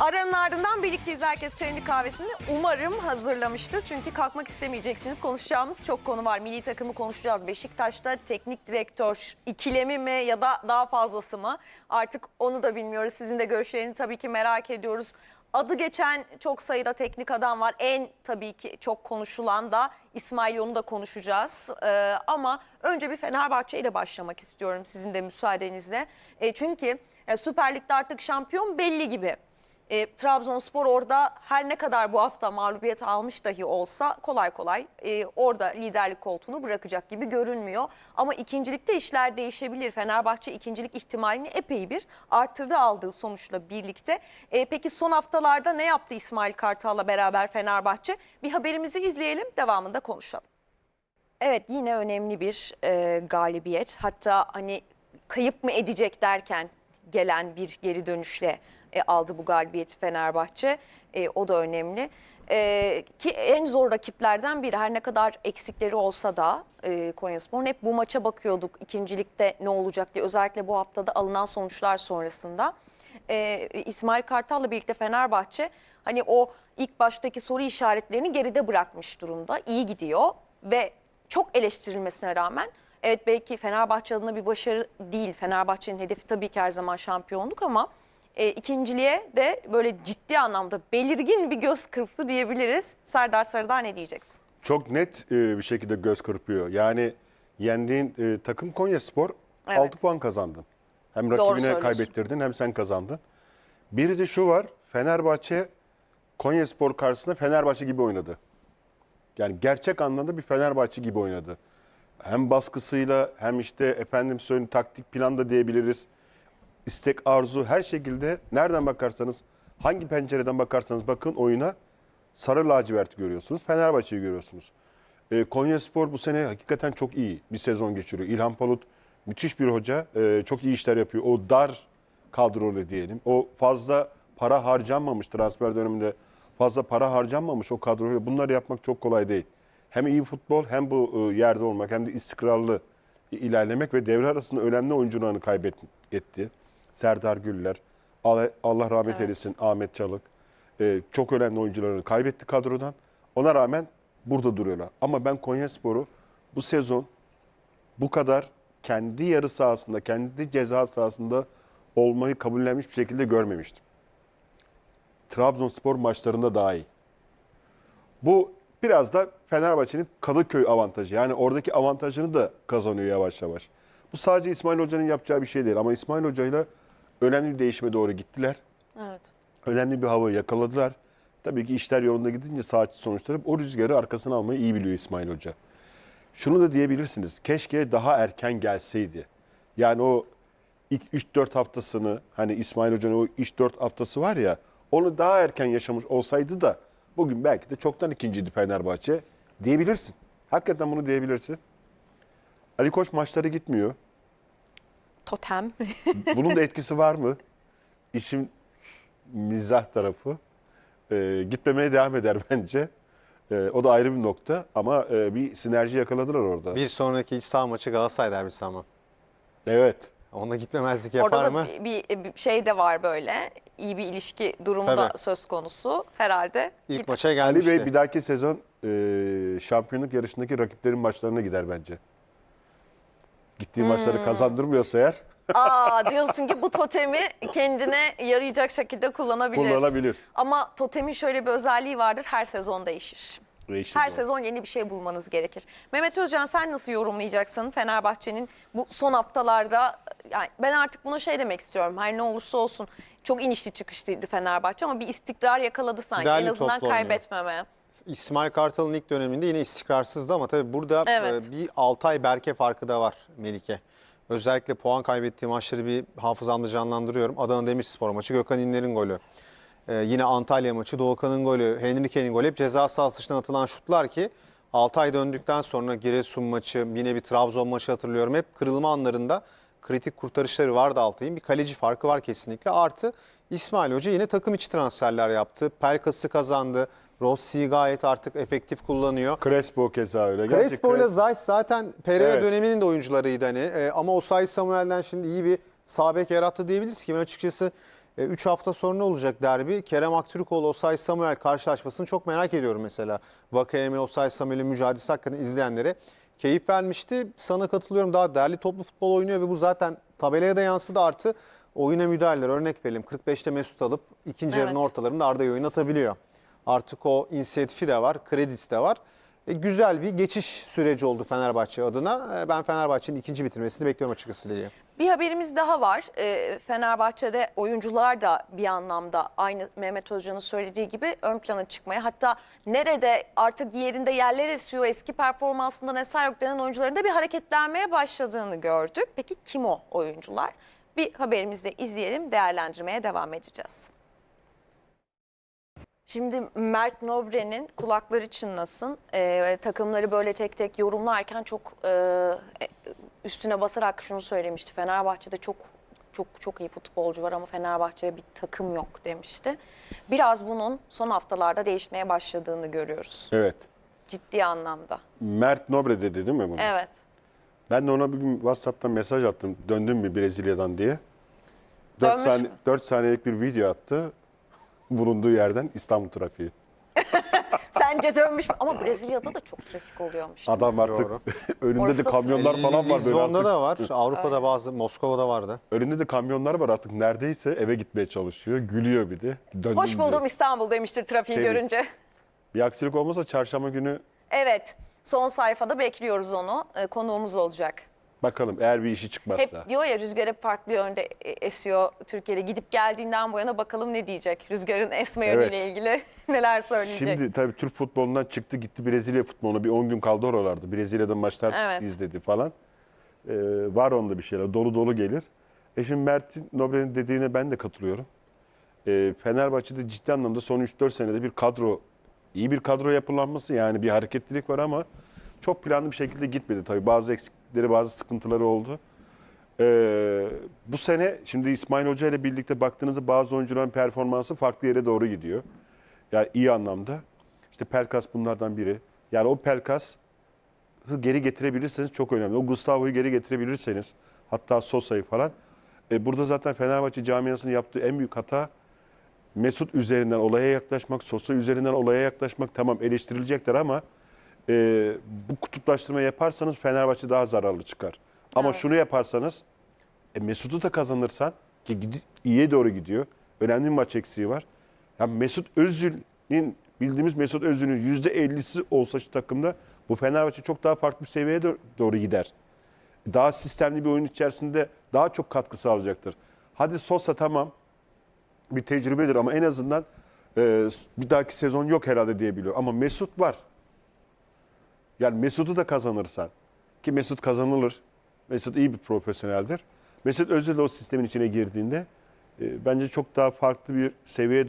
Aranın ardından birlikteyiz herkes çayını kahvesini umarım hazırlamıştır. Çünkü kalkmak istemeyeceksiniz. Konuşacağımız çok konu var. Milli takımı konuşacağız. Beşiktaş'ta teknik direktör ikilemi mi ya da daha fazlası mı? Artık onu da bilmiyoruz. Sizin de görüşlerini tabii ki merak ediyoruz. Adı geçen çok sayıda teknik adam var. En tabii ki çok konuşulan da İsmail Yol'u da konuşacağız. Ee, ama önce bir Fenerbahçe ile başlamak istiyorum sizin de müsaadenizle. E, çünkü e, Süper Lig'de artık şampiyon belli gibi. E, Trabzonspor orada her ne kadar bu hafta mağlubiyet almış dahi olsa kolay kolay e, orada liderlik koltuğunu bırakacak gibi görünmüyor. Ama ikincilikte işler değişebilir. Fenerbahçe ikincilik ihtimalini epey bir arttırdı aldığı sonuçla birlikte. E, peki son haftalarda ne yaptı İsmail Kartal'la beraber Fenerbahçe? Bir haberimizi izleyelim devamında konuşalım. Evet yine önemli bir e, galibiyet. Hatta hani kayıp mı edecek derken gelen bir geri dönüşle e, aldı bu galibiyeti Fenerbahçe. E, o da önemli. E, ki en zor rakiplerden biri her ne kadar eksikleri olsa da e, Konyaspor'un hep bu maça bakıyorduk ikincilikte ne olacak diye özellikle bu haftada alınan sonuçlar sonrasında. E, İsmail Kartal'la birlikte Fenerbahçe hani o ilk baştaki soru işaretlerini geride bırakmış durumda. İyi gidiyor ve çok eleştirilmesine rağmen evet belki Fenerbahçe adına bir başarı değil. Fenerbahçe'nin hedefi tabii ki her zaman şampiyonluk ama e, ikinciliğe de böyle ciddi anlamda belirgin bir göz kırptı diyebiliriz. Serdar Sarıdağ ne diyeceksin? Çok net e, bir şekilde göz kırpıyor. Yani yendiğin e, takım Konyaspor Evet. 6 puan kazandın. Hem rakibine kaybettirdin hem sen kazandın. Biri de şu var. Fenerbahçe Konyaspor karşısında Fenerbahçe gibi oynadı. Yani gerçek anlamda bir Fenerbahçe gibi oynadı. Hem baskısıyla hem işte efendim söyleyeyim taktik plan da diyebiliriz. İstek, arzu her şekilde nereden bakarsanız hangi pencereden bakarsanız bakın oyuna sarı lacivert görüyorsunuz. Fenerbahçe'yi görüyorsunuz. E, Konya Spor bu sene hakikaten çok iyi bir sezon geçiriyor. İlhan Palut müthiş bir hoca. E, çok iyi işler yapıyor. O dar kadrolu diyelim. O fazla para harcanmamış transfer döneminde. Fazla para harcanmamış o kadroyla. Bunları yapmak çok kolay değil. Hem iyi futbol hem bu e, yerde olmak hem de istikrarlı ilerlemek ve devre arasında önemli oyuncularını kaybetti. Serdar Güller, Allah rahmet Evet. eylesin Ahmet Çalık. E, çok önemli oyuncularını kaybetti kadrodan. Ona rağmen burada duruyorlar. Ama ben Konyaspor'u bu sezon bu kadar kendi yarı sahasında, kendi ceza sahasında olmayı kabullenmiş bir şekilde görmemiştim. Trabzonspor maçlarında daha iyi. Bu biraz da Fenerbahçe'nin Kadıköy avantajı. Yani oradaki avantajını da kazanıyor yavaş yavaş. Bu sadece İsmail Hoca'nın yapacağı bir şey değil. Ama İsmail Hoca'yla önemli bir değişime doğru gittiler. Evet. Önemli bir havayı yakaladılar. Tabii ki işler yolunda gidince saat sonuçları o rüzgarı arkasına almayı iyi biliyor İsmail Hoca. Şunu da diyebilirsiniz. Keşke daha erken gelseydi. Yani o ilk 3-4 haftasını hani İsmail Hoca'nın o 3-4 haftası var ya onu daha erken yaşamış olsaydı da bugün belki de çoktan ikinciydi Fenerbahçe diyebilirsin. Hakikaten bunu diyebilirsin. Ali Koç maçlara gitmiyor. Totem. Bunun da etkisi var mı? İşin mizah tarafı. Ee, gitmemeye devam eder bence. Ee, o da ayrı bir nokta ama e, bir sinerji yakaladılar orada. Bir sonraki iç saha maçı Galatasaray derbisi ama. Evet. Ona gitmemezlik yapar Orada da mı? bir, bir- bir şey de var böyle. İyi bir ilişki durumu da Tabii. söz konusu herhalde. İlk maça Ali gelmişti. Bey bir dahaki sezon e, şampiyonluk yarışındaki rakiplerin maçlarına gider bence. Gittiği Hmm. maçları kazandırmıyorsa eğer Aa diyorsun ki bu totemi kendine yarayacak şekilde kullanabilir. kullanabilir. Ama totemin şöyle bir özelliği vardır. Her sezon değişir. Değişti Her doğru. sezon yeni bir şey bulmanız gerekir. Mehmet Özcan sen nasıl yorumlayacaksın Fenerbahçe'nin bu son haftalarda? Yani ben artık buna şey demek istiyorum. Her ne olursa olsun çok inişli çıkışlıydı Fenerbahçe ama bir istikrar yakaladı sanki. Derli en azından toplu oynuyor. kaybetmeme. İsmail Kartal'ın ilk döneminde yine istikrarsızdı ama tabii burada Evet. e, bir Altay Berke farkı da var Melike. Özellikle puan kaybettiği maçları bir hafızamda canlandırıyorum. Adana Demirspor maçı, Gökhan İnler'in golü. E, yine Antalya maçı, Doğukan'ın golü, Henrique'nin golü. Hep ceza sahası dışından atılan şutlar ki Altay döndükten sonra Giresun maçı, yine bir Trabzon maçı hatırlıyorum. Hep kırılma anlarında kritik kurtarışları vardı Altay'ın. Bir kaleci farkı var kesinlikle. Artı İsmail Hoca yine takım içi transferler yaptı. Pelkas'ı kazandı. Rossi'yi gayet artık efektif kullanıyor. Crespo keza öyle. Crespo ile Zayt zaten Pereira Evet. döneminin de oyuncularıydı hani. E, ama Osayi Samuel'den şimdi iyi bir sağ bek yarattı diyebiliriz ki ben açıkçası 3 hafta sonra ne olacak derbi? Kerem Aktürkoğlu, Osay Samuel karşılaşmasını çok merak ediyorum mesela. Vakayeme, Osay Samuel'in mücadelesi hakikaten izleyenlere keyif vermişti. Sana katılıyorum daha değerli toplu futbol oynuyor ve bu zaten tabelaya da yansıdı artı oyuna müdahaleler. Örnek verelim 45'te Mesut alıp ikinci yarının Evet. ortalarında Arda'yı oynatabiliyor. Artık o inisiyatifi de var, kredisi de var. E, güzel bir geçiş süreci oldu Fenerbahçe adına. E, ben Fenerbahçe'nin ikinci bitirmesini bekliyorum açıkçası Lili'ye. Bir haberimiz daha var. Ee, Fenerbahçe'de oyuncular da bir anlamda aynı Mehmet Özcan'ın söylediği gibi ön plana çıkmaya hatta nerede artık yerinde yerler esiyor eski performansından eser yok denen oyuncuların da bir hareketlenmeye başladığını gördük. Peki kim o oyuncular? Bir haberimizde izleyelim değerlendirmeye devam edeceğiz. Şimdi Mert Novre'nin kulakları çınlasın. Ee, takımları böyle tek tek yorumlarken çok e, üstüne basarak şunu söylemişti. Fenerbahçe'de çok çok çok iyi futbolcu var ama Fenerbahçe'de bir takım yok demişti. Biraz bunun son haftalarda değişmeye başladığını görüyoruz. Evet. Ciddi anlamda. Mert Nobre dedi değil mi bunu? Evet. Ben de ona bir gün WhatsApp'tan mesaj attım. Döndüm mü Brezilya'dan diye. 4, Dönmüş saniye, mü? 4 saniyelik bir video attı. Bulunduğu yerden İstanbul trafiği. Sence dönmüş mü? Ama Brezilya'da da çok trafik oluyormuş. Adam artık Doğru. önünde Orası de kamyonlar falan var böyle Lizbon'da artık. da var. Avrupa'da bazı, Moskova'da vardı. Önünde de kamyonlar var artık neredeyse eve gitmeye çalışıyor. Gülüyor bir de. Döndüm Hoş buldum diyor. İstanbul demiştir trafiği Tabii. görünce. Bir aksilik olmasa çarşamba günü Evet. Son sayfada bekliyoruz onu. Ee, konuğumuz olacak. Bakalım eğer bir işi çıkmazsa. Hep diyor ya rüzgar hep farklı yönde e, esiyor Türkiye'de. Gidip geldiğinden bu yana bakalım ne diyecek? Rüzgarın esme Evet. yönüyle ilgili neler söyleyecek? Şimdi tabii Türk futbolundan çıktı gitti Brezilya futboluna. Bir 10 gün kaldı oralarda. Brezilya'da maçlar Evet. izledi falan. Ee, var onda bir şeyler. Dolu dolu gelir. E şimdi Mert Nobel'in dediğine ben de katılıyorum. Ee, Fenerbahçe'de ciddi anlamda son 3-4 senede bir kadro, iyi bir kadro yapılanması yani bir hareketlilik var ama çok planlı bir şekilde gitmedi. Tabii bazı eksiklikleri, bazı sıkıntıları oldu. Ee, bu sene şimdi İsmail Hoca ile birlikte baktığınızda bazı oyuncuların performansı farklı yere doğru gidiyor. Yani iyi anlamda. İşte Pelkas bunlardan biri. Yani o Pelkas geri getirebilirseniz çok önemli. O Gustavo'yu geri getirebilirseniz hatta Sosa'yı falan. E, burada zaten Fenerbahçe camiasının yaptığı en büyük hata Mesut üzerinden olaya yaklaşmak, Sosa üzerinden olaya yaklaşmak tamam eleştirilecekler ama e, bu kutuplaştırma yaparsanız Fenerbahçe daha zararlı çıkar. Ama Evet. şunu yaparsanız e, Mesut'u da kazanırsan ki gidi- iyiye doğru gidiyor. Önemli bir maç eksiği var. Ya Mesut Özil'in bildiğimiz Mesut Özil'in %50'si olsa şu takımda bu Fenerbahçe çok daha farklı bir seviyeye do- doğru gider. Daha sistemli bir oyun içerisinde daha çok katkı sağlayacaktır. Hadi Sosa tamam bir tecrübedir ama en azından e, bir dahaki sezon yok herhalde diyebiliyor. Ama Mesut var. Yani Mesut'u da kazanırsan ki Mesut kazanılır. Mesut iyi bir profesyoneldir. Mesut Özil o sistemin içine girdiğinde e, bence çok daha farklı bir seviyeye